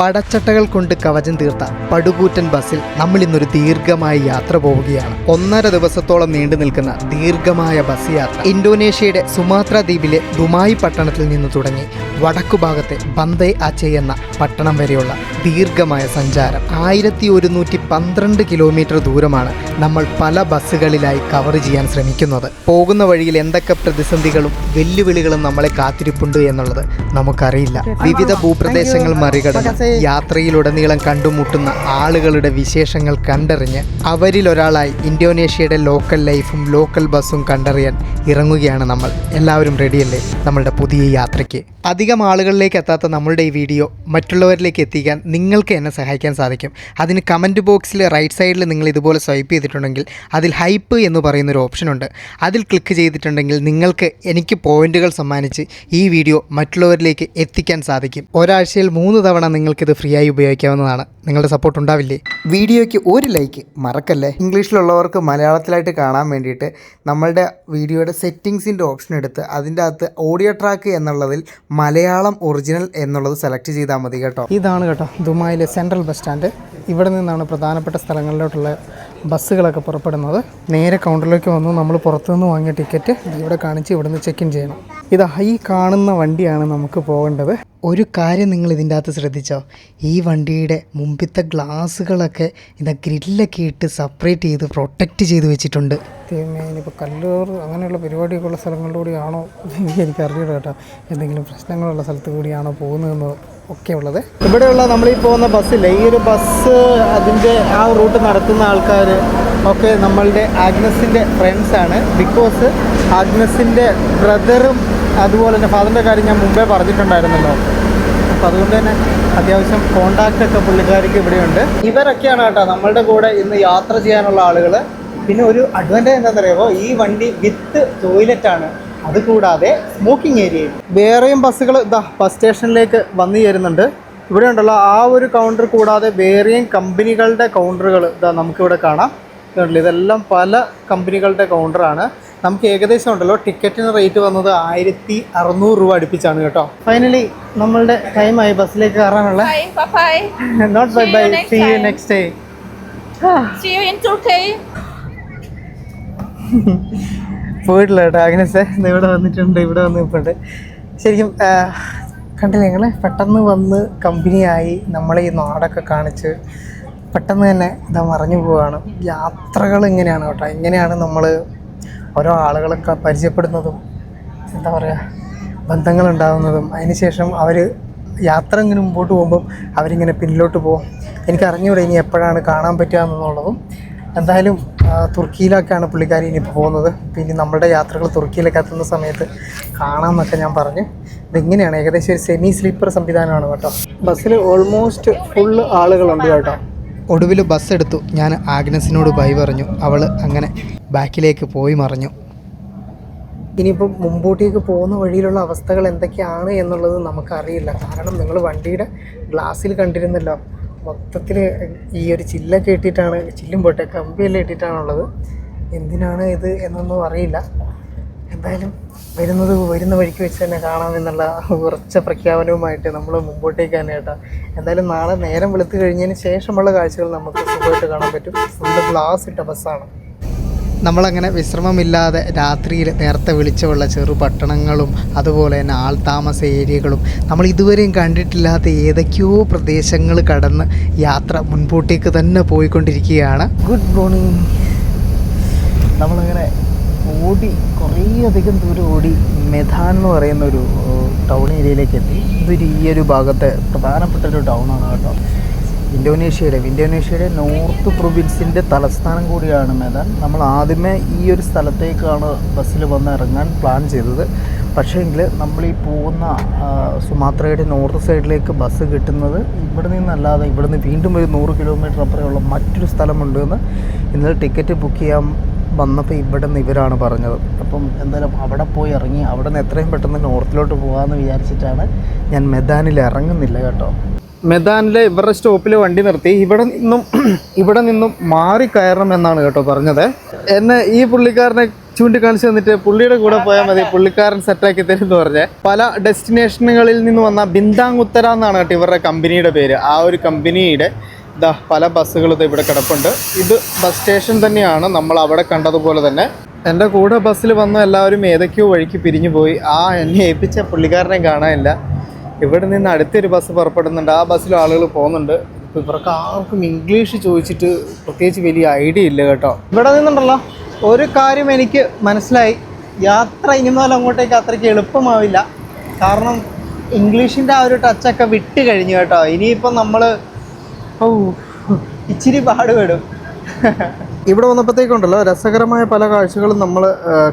പടച്ചട്ടകൾ കൊണ്ട് കവചം തീർത്ത പടുകൂറ്റൻ ബസ്സിൽ നമ്മൾ ഇന്നൊരു ദീർഘമായ യാത്ര പോവുകയാണ്. ഒന്നര ദിവസത്തോളം നീണ്ടു നിൽക്കുന്ന ദീർഘമായ ബസ് യാത്ര ഇന്തോനേഷ്യയുടെ സുമാത്ര ദ്വീപിലെ ദുമായി പട്ടണത്തിൽ നിന്ന് തുടങ്ങി വടക്കു ഭാഗത്തെ ബന്ദേ അച്ചെ എന്ന പട്ടണം വരെയുള്ള ദീർഘമായ സഞ്ചാരം. ആയിരത്തി ഒരുന്നൂറ്റി പന്ത്രണ്ട് കിലോമീറ്റർ ദൂരമാണ് നമ്മൾ പല ബസ്സുകളിലായി കവർ ചെയ്യാൻ ശ്രമിക്കുന്നത്. പോകുന്ന വഴിയിൽ എന്തൊക്കെ പ്രതിസന്ധികളും വെല്ലുവിളികളും നമ്മളെ കാത്തിരിപ്പുണ്ട് എന്നുള്ളത് നമുക്കറിയില്ല. വിവിധ ഭൂപ്രദേശങ്ങൾ മറികടന്ന് യാത്രയിലുടനീളം കണ്ടുമുട്ടുന്ന ആളുകളുടെ വിശേഷങ്ങൾ കണ്ടറിഞ്ഞ് അവരിൽ ഒരാളായി ഇന്തോനേഷ്യയുടെ ലോക്കൽ ലൈഫും ലോക്കൽ ബസ്സും കണ്ടറിയാൻ ഇറങ്ങുകയാണ് നമ്മൾ. എല്ലാവരും റെഡിയല്ലേ? നമ്മളുടെ പുതിയ യാത്രയ്ക്ക്. അധികം ആളുകളിലേക്ക് എത്താത്ത നമ്മളുടെ ഈ വീഡിയോ മറ്റുള്ളവരിലേക്ക് എത്തിക്കാൻ നിങ്ങൾക്ക് എന്നെ സഹായിക്കാൻ സാധിക്കും. അതിന് കമന്റ് ബോക്സിൽ റൈറ്റ് സൈഡിൽ നിങ്ങൾ ഇതുപോലെ സ്വൈപ്പ് ചെയ്തിട്ടുണ്ടെങ്കിൽ അതിൽ ഹൈപ്പ് എന്ന് പറയുന്നൊരു ഓപ്ഷനുണ്ട്. അതിൽ ക്ലിക്ക് ചെയ്തിട്ടുണ്ടെങ്കിൽ നിങ്ങൾക്ക് എനിക്ക് പോയിന്റുകൾ സമ്മാനിച്ച് ഈ വീഡിയോ മറ്റുള്ളവരിലേക്ക് എത്തിക്കാൻ സാധിക്കും. ഒരാഴ്ചയിൽ മൂന്ന് തവണ നിങ്ങൾക്കിത് ഫ്രീ ആയി ഉപയോഗിക്കാവുന്നതാണ്. നിങ്ങളുടെ സപ്പോർട്ട് ഉണ്ടാവില്ലേ? വീഡിയോയ്ക്ക് ഒരു ലൈക്ക് മറക്കല്ലേ? ഇംഗ്ലീഷിലുള്ളവർക്ക് മലയാളത്തിലായിട്ട് കാണാൻ വേണ്ടിയിട്ട് നമ്മളുടെ വീഡിയോയുടെ സെറ്റിങ്സിന്റെ ഓപ്ഷൻ എടുത്ത് അതിന്റെ അകത്ത് ഓഡിയോ ട്രാക്ക് എന്നുള്ളതിൽ മലയാളം ഒറിജിനൽ എന്നുള്ളത് സെലക്ട് ചെയ്താൽ മതി കേട്ടോ. ഇതാണ് കേട്ടോ ദുബായിലെ സെൻട്രൽ ബസ് സ്റ്റാൻഡ് ഇവിടെ നിന്നാണ് പ്രധാനപ്പെട്ട സ്ഥലങ്ങളിലോട്ടുള്ള ബസ്സുകളൊക്കെ പുറപ്പെടുന്നത്. നേരെ കൗണ്ടറിലേക്ക് വന്ന്. നമ്മൾ പുറത്തുനിന്ന് വാങ്ങിയ ടിക്കറ്റ് ഇവിടെ കാണിച്ച് ഇവിടുന്ന് ചെക്ക് ഇൻ ചെയ്യണം. ഇതാ ഹൈ കാണുന്ന വണ്ടിയാണ് നമുക്ക് പോകേണ്ടത്. ഒരു കാര്യം നിങ്ങൾ ഇതിന്റെ അകത്ത് ശ്രദ്ധിച്ചോ? ഈ വണ്ടിയുടെ മുമ്പിത്തെ ഗ്ലാസ്സുകളൊക്കെ ഇതാ ഗ്രില്ലൊക്കെ ഇട്ട് സെപ്പറേറ്റ് ചെയ്ത് പ്രൊട്ടക്റ്റ് ചെയ്ത് വെച്ചിട്ടുണ്ട്. ഇനിയിപ്പോൾ കല്ലൂർ അങ്ങനെയുള്ള പരിപാടിയൊക്കെ ഉള്ള സ്ഥലങ്ങളിലൂടെയാണോ? എനിക്ക് അറിയില്ല കേട്ടോ. എന്തെങ്കിലും പ്രശ്നങ്ങളുള്ള സ്ഥലത്ത് കൂടിയാണോ പോകുന്നതെന്ന്. ഒക്കെ ഉള്ളത്. ഇവിടെയുള്ള നമ്മൾ ഈ പോകുന്ന ബസ്സില്ലേ ഈ ഒരു ബസ് അതിന്റെ ആ റൂട്ട് നടത്തുന്ന ആൾക്കാർ ഒക്കെ നമ്മളുടെ ആഗ്നസിന്റെ ഫ്രണ്ട്സാണ് ബിക്കോസ് ആഗ്നസിന്റെ ബ്രദറും അതുപോലെ തന്നെ ഫാദറിന്റെ കാര്യം ഞാൻ മുമ്പേ പറഞ്ഞിട്ടുണ്ടായിരുന്നല്ലോ. അപ്പം അതുകൊണ്ട് തന്നെ അത്യാവശ്യം കോണ്ടാക്റ്റ് ഒക്കെ പുള്ളിക്കാർക്ക് ഇവിടെയുണ്ട്. ഇവരൊക്കെയാണ് കേട്ടോ നമ്മളുടെ കൂടെ ഇന്ന് യാത്ര ചെയ്യാനുള്ള ആളുകൾ പിന്നെ ഒരു അഡ്വാന്റേജ് എന്താണെന്ന് അറിയാമോ ഈ വണ്ടി വിത്ത് ടോയ്ലറ്റാണ് അതുകൂടാതെ സ്മോക്കിംഗ് ഏരിയയിൽ വേറെയും ബസ്സുകൾ ഇതാ ബസ് സ്റ്റേഷനിലേക്ക് വന്നു ചേരുന്നുണ്ട്. ഇവിടെ ഉണ്ടല്ലോ ആ ഒരു കൗണ്ടർ കൂടാതെ വേറെയും കമ്പനികളുടെ കൗണ്ടറുകൾ ഇതാ നമുക്കിവിടെ കാണാം. ഇതുണ്ടല്ലോ ഇതെല്ലാം പല കമ്പനികളുടെ കൗണ്ടറാണ് നമുക്ക് ഏകദേശം ഉണ്ടല്ലോ ടിക്കറ്റിന് റേറ്റ് വന്നത് ആയിരത്തി അറുന്നൂറ് രൂപ അടുപ്പിച്ചാണ് കേട്ടോ. ഫൈനലി നമ്മളുടെ ടൈമായി ബസ്സിലേക്ക് കയറാനുള്ള. Not bye bye see you. Next day പോയിട്ടില്ല കേട്ടോ. ആഗ്നസ് ഇവിടെ വന്നിട്ടുണ്ട് ഇവിടെ വന്ന് നിൽപ്പുണ്ട് ശരിക്കും കണ്ടില്ല ഞങ്ങൾ പെട്ടെന്ന് വന്ന് കമ്പനിയായി നമ്മളെ ഈ നാടൊക്കെ കാണിച്ച് പെട്ടെന്ന് തന്നെ ഇതാ മറിഞ്ഞു പോവുകയാണ് യാത്രകൾ ഇങ്ങനെയാണ് കേട്ടോ. ഇങ്ങനെയാണ് നമ്മൾ ഓരോ ആളുകളൊക്കെ പരിചയപ്പെടുന്നതും എന്താ പറയുക ബന്ധങ്ങൾ ബന്ധങ്ങളുണ്ടാകുന്നതും അതിനുശേഷം അവർ യാത്ര ഇങ്ങനെ മുമ്പോട്ട് പോകുമ്പം അവരിങ്ങനെ പിന്നിലോട്ട് പോകും. എനിക്ക് അറിഞ്ഞൂടെ ഇനി എപ്പോഴാണ് കാണാൻ പറ്റുക എന്നുള്ളതും. എന്തായാലും തുർക്കിയിലേക്കാണ് പുള്ളിക്കാരി ഇനിയിപ്പോൾ പോകുന്നത്. പിന്നെ നമ്മുടെ യാത്രകൾ തുർക്കിയിലേക്ക് എത്തുന്ന സമയത്ത് കാണാമെന്നൊക്കെ ഞാൻ പറഞ്ഞു. ഇതെങ്ങനെയാണ് ഏകദേശം ഒരു സെമി സ്ലീപ്പർ സംവിധാനമാണ് കേട്ടോ. ബസ്സിൽ ഓൾമോസ്റ്റ് ഫുള്ള് ആളുകളുണ്ട് കേട്ടോ. ഒടുവിൽ ബസ് എടുത്തു. ഞാൻ ആഗ്നസിനോട് ബൈ പറഞ്ഞു. അവൾ അങ്ങനെ ബാക്കിലേക്ക് പോയി മറിഞ്ഞു. ഇനിയിപ്പം മുമ്പോട്ടേക്ക് പോകുന്ന വഴിയിലുള്ള അവസ്ഥകൾ എന്തൊക്കെയാണ് എന്നുള്ളത് നമുക്കറിയില്ല. കാരണം നിങ്ങൾ വണ്ടിയുടെ ഗ്ലാസ്സിൽ കണ്ടിരുന്നല്ലോ. മൊത്തത്തിൽ ഈ ഒരു ചില്ലൊക്കെ ഇട്ടിട്ടാണ് ചില്ലും പോട്ടെ കമ്പിയെല്ലാം ഇട്ടിട്ടാണുള്ളത്. എന്തിനാണ് ഇത് എന്നൊന്നും അറിയില്ല. എന്തായാലും വരുന്നത് വരുന്ന വഴിക്ക് വെച്ച് തന്നെ കാണാമെന്നുള്ള ഉറച്ച പ്രഖ്യാപനവുമായിട്ട് നമ്മൾ മുമ്പോട്ടേക്ക് തന്നെ കേട്ടോ. എന്തായാലും നാളെ നേരം വെളുത്ത് കഴിഞ്ഞതിന് ശേഷമുള്ള കാഴ്ചകൾ നമുക്ക് സുഖമായിട്ട് കാണാൻ പറ്റും. ഫുള്ള് ഗ്ലാസ് ഇട്ട ബസ്സാണ്. നമ്മളങ്ങനെ വിശ്രമമില്ലാതെ രാത്രിയിൽ നേരത്തെ വിളിച്ചുള്ള ചെറു പട്ടണങ്ങളും അതുപോലെ തന്നെ ആൾതാമസ ഏരിയകളും നമ്മൾ ഇതുവരെയും കണ്ടിട്ടില്ലാത്ത ഏതൊക്കെയോ പ്രദേശങ്ങൾ കടന്ന് യാത്ര മുൻപോട്ടേക്ക് തന്നെ പോയിക്കൊണ്ടിരിക്കുകയാണ്. ഗുഡ് മോർണിംഗ് നമ്മളങ്ങനെ ഓടി കുറേ അധികം ദൂരം ഓടി മെഥാൻ എന്ന് പറയുന്ന ഒരു ടൗൺ ഏരിയയിലേക്ക് എത്തി. ഇതൊരു ഈ ഒരു ഭാഗത്തെ പ്രധാനപ്പെട്ട ഒരു ടൗണാണ് കേട്ടോ. ഇന്തോനേഷ്യയുടെ ഇന്തോനേഷ്യയുടെ നോർത്ത് പ്രൊവിൻസിന്റെ തലസ്ഥാനം കൂടിയാണ് മെദാൻ. നമ്മൾ ആദ്യമേ ഈ ഒരു സ്ഥലത്തേക്കാണ് ബസ്സിൽ വന്ന് ഇറങ്ങാൻ പ്ലാൻ ചെയ്തത്. പക്ഷേങ്കിൽ നമ്മൾ ഈ പോകുന്ന സുമാത്രയുടെ നോർത്ത് സൈഡിലേക്ക് ബസ് കിട്ടുന്നത് ഇവിടെ നിന്നല്ലാതെ ഇവിടെ നിന്ന് വീണ്ടും ഒരു നൂറ് കിലോമീറ്റർ അപ്പുറമുള്ള മറ്റൊരു സ്ഥലമുണ്ടെന്ന് ഇന്നലെ ടിക്കറ്റ് ബുക്ക് ചെയ്യാൻ വന്നപ്പോൾ ഇവിടെ നിന്ന് ഇവരാണ് പറഞ്ഞത്. അപ്പം എന്തായാലും അവിടെ പോയി ഇറങ്ങി അവിടെ നിന്ന് എത്രയും പെട്ടെന്ന് നോർത്തിലോട്ട് പോകാമെന്ന് വിചാരിച്ചിട്ടാണ് ഞാൻ മെദാനിൽ ഇറങ്ങുന്നില്ല കേട്ടോ. മെദാനിലെ ഇവരുടെ സ്റ്റോപ്പിൽ വണ്ടി നിർത്തി. ഇവിടെ നിന്നും ഇവിടെ നിന്നും മാറി കയറണം എന്നാണ് കേട്ടോ പറഞ്ഞത്. എന്നെ ഈ പുള്ളിക്കാരനെ ചൂണ്ടിക്കാണിച്ച് തന്നിട്ട് പുള്ളിയുടെ കൂടെ പോയാൽ മതി പുള്ളിക്കാരൻ സെറ്റാക്കി തരും എന്ന് പറഞ്ഞ്. പല ഡെസ്റ്റിനേഷനുകളിൽ നിന്ന് വന്ന ബിന്ദാങ്ങുത്തര എന്നാണ് കേട്ടോ ഇവരുടെ കമ്പനിയുടെ പേര്. ആ ഒരു കമ്പനിയുടെ ഇതാ പല ബസ്സുകൾ ഇത് ഇവിടെ കിടപ്പുണ്ട്. ഇത് ബസ് സ്റ്റേഷൻ തന്നെയാണ്. നമ്മൾ അവിടെ കണ്ടതുപോലെ തന്നെ. എന്റെ കൂടെ ബസ്സിൽ വന്ന എല്ലാവരും ഏതൊക്കെയോ വഴിക്ക് പിരിഞ്ഞു പോയി ആ എന്നെ ഏൽപ്പിച്ച പുള്ളിക്കാരനെ കാണാനില്ല. ഇവിടെ നിന്ന് അടുത്തൊരു ബസ് പുറപ്പെടുന്നുണ്ട്. ആ ബസ്സിൽ ആളുകൾ പോകുന്നുണ്ട്. ഇപ്പൊ ഇവർക്ക് ആർക്കും ഇംഗ്ലീഷ് ചോദിച്ചിട്ട് പ്രത്യേകിച്ച് വലിയ ഐഡിയ ഇല്ല കേട്ടോ. ഇവിടെ നിന്നുണ്ടല്ലോ. ഒരു കാര്യം എനിക്ക് മനസ്സിലായി. യാത്ര ഇനി മുതൽ അങ്ങോട്ടേക്ക് അത്രയ്ക്ക് എളുപ്പമാവില്ല. കാരണം ഇംഗ്ലീഷിന്റെ ആ ഒരു ടച്ചൊക്കെ വിട്ട് കഴിഞ്ഞു കേട്ടോ. ഇനിയിപ്പം നമ്മൾ ഓ ഇച്ചിരി പാടുപെടും. ഇവിടെ വന്നപ്പോഴത്തേക്കുണ്ടല്ലോ രസകരമായ പല കാഴ്ചകളും നമ്മൾ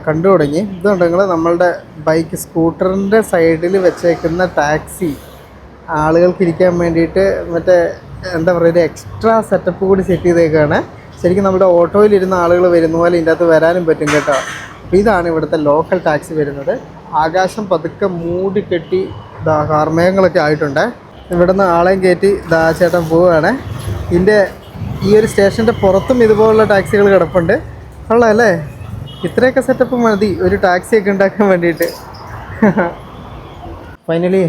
കണ്ടു തുടങ്ങി. ഇതുണ്ടെങ്കിൽ നമ്മളുടെ ബൈക്ക് സ്കൂട്ടറിന്റെ സൈഡിൽ വെച്ചേക്കുന്ന ടാക്സി ആളുകൾക്ക് ഇരിക്കാൻ വേണ്ടിയിട്ട് മറ്റേ എന്താ പറയുക ഒരു എക്സ്ട്രാ സെറ്റപ്പ് കൂടി സെറ്റ് ചെയ്തേക്കാണ്. ശരിക്കും നമ്മുടെ ഓട്ടോയിലിരുന്ന ആളുകൾ വരുന്ന പോലെ ഇതിന്റെ അകത്ത് വരാനും പറ്റും കേട്ടോ. അപ്പോൾ ഇതാണ് ഇവിടുത്തെ ലോക്കൽ ടാക്സി വരുന്നത്. ആകാശം പതുക്കെ മൂടി കെട്ടി കാർമേഘങ്ങളൊക്കെ ആയിട്ടുണ്ട്. ഇവിടുന്ന് ആളെയും കയറ്റി ദാ ചേട്ടൻ പോവുകയാണ്. ഇതിന്റെ ഈ ഒരു സ്റ്റേഷന്റെ പുറത്തും ഇതുപോലുള്ള ടാക്സികൾ കിടപ്പുണ്ട്. ഉള്ളതല്ലേ ഇത്രയൊക്കെ സെറ്റപ്പ് മതി. ഒരു ടാക്സിയൊക്കെ ഉണ്ടാക്കാൻ വേണ്ടിയിട്ട്. ഫൈനലി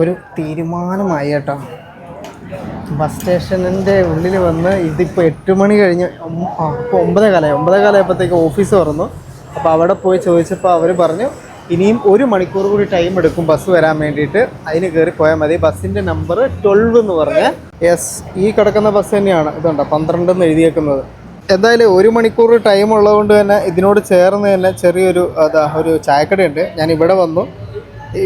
ഒരു തീരുമാനമായി കേട്ടോ. ബസ് സ്റ്റേഷനിന്റെ ഉള്ളിൽ വന്ന് ഇതിപ്പോൾ എട്ട് മണി കഴിഞ്ഞ് ഇപ്പോൾ ഒമ്പതേ കാലമായി ഒമ്പതേ കാലമായപ്പോഴത്തേക്ക് ഓഫീസ് തുറന്നു. അപ്പോൾ അവിടെ പോയി ചോദിച്ചപ്പോൾ അവർ പറഞ്ഞു ഇനിയും ഒരു മണിക്കൂർ കൂടി ടൈം എടുക്കും ബസ് വരാൻ വേണ്ടിയിട്ട്. അതിന് കയറി പോയാൽ മതി. ബസ്സിന്റെ നമ്പർ ട്വൽവ് എന്ന് പറഞ്ഞ് യെസ് ഈ കിടക്കുന്ന ബസ് തന്നെയാണ്. ഇതുണ്ടോ? പന്ത്രണ്ട് എന്ന് എഴുതിയേക്കുന്നത്. എന്തായാലും ഒരു മണിക്കൂർ ടൈം ഉള്ളതുകൊണ്ട് തന്നെ ഇതിനോട് ചേർന്ന് തന്നെ ചെറിയൊരു അതാ ഒരു ചായക്കടയുണ്ട്. ഞാൻ ഇവിടെ വന്നു.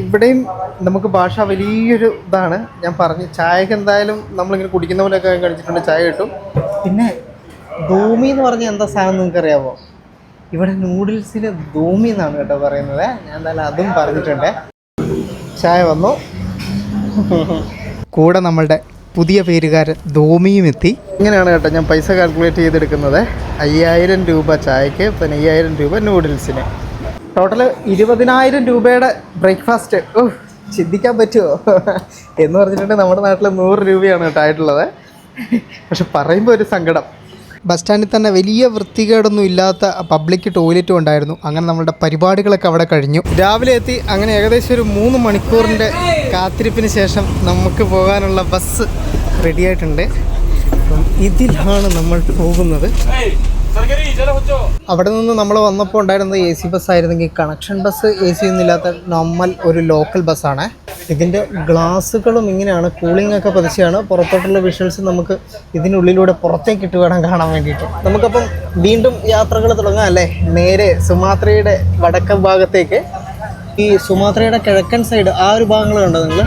ഇവിടെയും നമുക്ക് ഭാഷ വലിയൊരു ഇതാണ്. ഞാൻ പറഞ്ഞു ചായക്ക് എന്തായാലും നമ്മളിങ്ങനെ കുടിക്കുന്ന പോലെയൊക്കെ കഴിച്ചിട്ടുണ്ട് ചായ കിട്ടും. പിന്നെ ഭൂമി എന്ന് പറഞ്ഞാൽ എന്താ സാധനം നിങ്ങൾക്ക് അറിയാമോ ഇവിടെ നൂഡിൽസിന് ധൂമി എന്നാണ് കേട്ടോ പറയുന്നത്. ഞാൻ എന്തായാലും അതും പറഞ്ഞിട്ടുണ്ട്. ചായ വന്നു. കൂടെ നമ്മളുടെ പുതിയ പേരുകാരൻ ധോമിയും എത്തി. ഇങ്ങനെയാണ് കേട്ടോ ഞാൻ പൈസ കാൽക്കുലേറ്റ് ചെയ്തെടുക്കുന്നത്. അയ്യായിരം രൂപ ചായക്ക് പിന്നെ അയ്യായിരം രൂപ നൂഡിൽസിന്. ടോട്ടൽ ഇരുപതിനായിരം രൂപയുടെ ബ്രേക്ക്ഫാസ്റ്റ് ഓ ചിന്തിക്കാൻ പറ്റുമോ എന്ന് പറഞ്ഞിട്ടുണ്ടെങ്കിൽ നമ്മുടെ നാട്ടിൽ നൂറ് രൂപയാണ് കേട്ടോ ആയിട്ടുള്ളത്. പക്ഷെ പറയുമ്പോൾ ഒരു സങ്കടം. ബസ് സ്റ്റാൻഡിൽ തന്നെ വലിയ വൃത്തികേടൊന്നും ഇല്ലാത്ത പബ്ലിക് ടോയ്ലറ്റും ഉണ്ടായിരുന്നു. അങ്ങനെ നമ്മളുടെ പരിപാടികളൊക്കെ അവിടെ കഴിഞ്ഞു. രാവിലെ എത്തി അങ്ങനെ ഏകദേശം ഒരു മൂന്ന് മണിക്കൂറിന്റെ കാത്തിരിപ്പിന് ശേഷം നമുക്ക് പോകാനുള്ള ബസ് റെഡിയായിട്ടുണ്ട്. ഇതിലാണ് നമ്മൾ പോകുന്നത്. അവിടെ നിന്ന് നമ്മൾ വന്നപ്പോൾ ഉണ്ടായിരുന്നത് എ സി ബസ് ആയിരുന്നെങ്കിൽ കണക്ഷൻ ബസ് എ സി ഒന്നുമില്ലാത്ത നോർമൽ ഒരു ലോക്കൽ ബസ്സാണ് ഇതിന്റെ ഗ്ലാസ്സുകളും ഇങ്ങനെയാണ് കൂളിംഗ് ഒക്കെ പതിച്ചാണ്. പുറത്തോട്ടുള്ള വിഷ്വൽസ് നമുക്ക് ഇതിനുള്ളിലൂടെ പുറത്തേക്ക് ഇട്ട് വേണം കാണാൻ വേണ്ടിയിട്ട്. നമുക്കപ്പം വീണ്ടും യാത്രകൾ തുടങ്ങാം അല്ലേ? നേരെ സുമാത്രയുടെ വടക്കൻ ഭാഗത്തേക്ക്. ഈ സുമാത്രയുടെ കിഴക്കൻ സൈഡ് ആ ഒരു ഭാഗങ്ങൾ കണ്ടോ നിങ്ങൾ?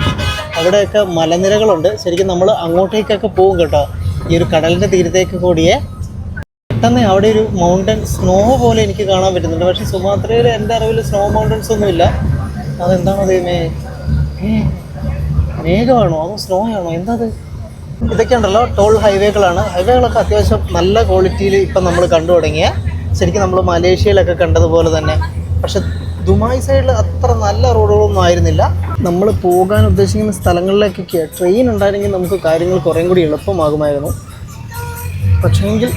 അവിടെയൊക്കെ മലനിരകളുണ്ട്. ശരിക്കും നമ്മൾ അങ്ങോട്ടേക്കൊക്കെ പോകും കേട്ടോ. ഈ ഒരു കടലിന്റെ തീരത്തേക്ക് കൂടിയേ. പെട്ടെന്ന് അവിടെ ഒരു മൗണ്ടൻ സ്നോ പോലെ എനിക്ക് കാണാൻ പറ്റുന്നുണ്ട്. പക്ഷെ സുമാത്രയിൽ എന്റെ അറിവിൽ സ്നോ മൗണ്ടൻസ് ഒന്നുമില്ല അതെന്താണോ ദൈവമേ മേഘമാണോ? അതോ സ്നോ ആണോ എന്താത്? ഇതൊക്കെയുണ്ടല്ലോ ടോൾ ഹൈവേകളാണ് ഹൈവേകളൊക്കെ അത്യാവശ്യം നല്ല ക്വാളിറ്റിയിൽ ഇപ്പം നമ്മൾ കണ്ടു തുടങ്ങിയ. ശരിക്കും നമ്മൾ മലേഷ്യയിലൊക്കെ കണ്ടതുപോലെ തന്നെ. പക്ഷെ ദുബായ് സൈഡിൽ അത്ര നല്ല റോഡുകളൊന്നും ആയിരുന്നില്ല. നമ്മൾ പോകാൻ ഉദ്ദേശിക്കുന്ന സ്ഥലങ്ങളിലേക്കൊക്കെ ട്രെയിൻ ഉണ്ടായിരുന്നെങ്കിൽ നമുക്ക് കാര്യങ്ങൾ കുറേം കൂടി എളുപ്പമാകുമായിരുന്നു. പക്ഷേങ്കിൽ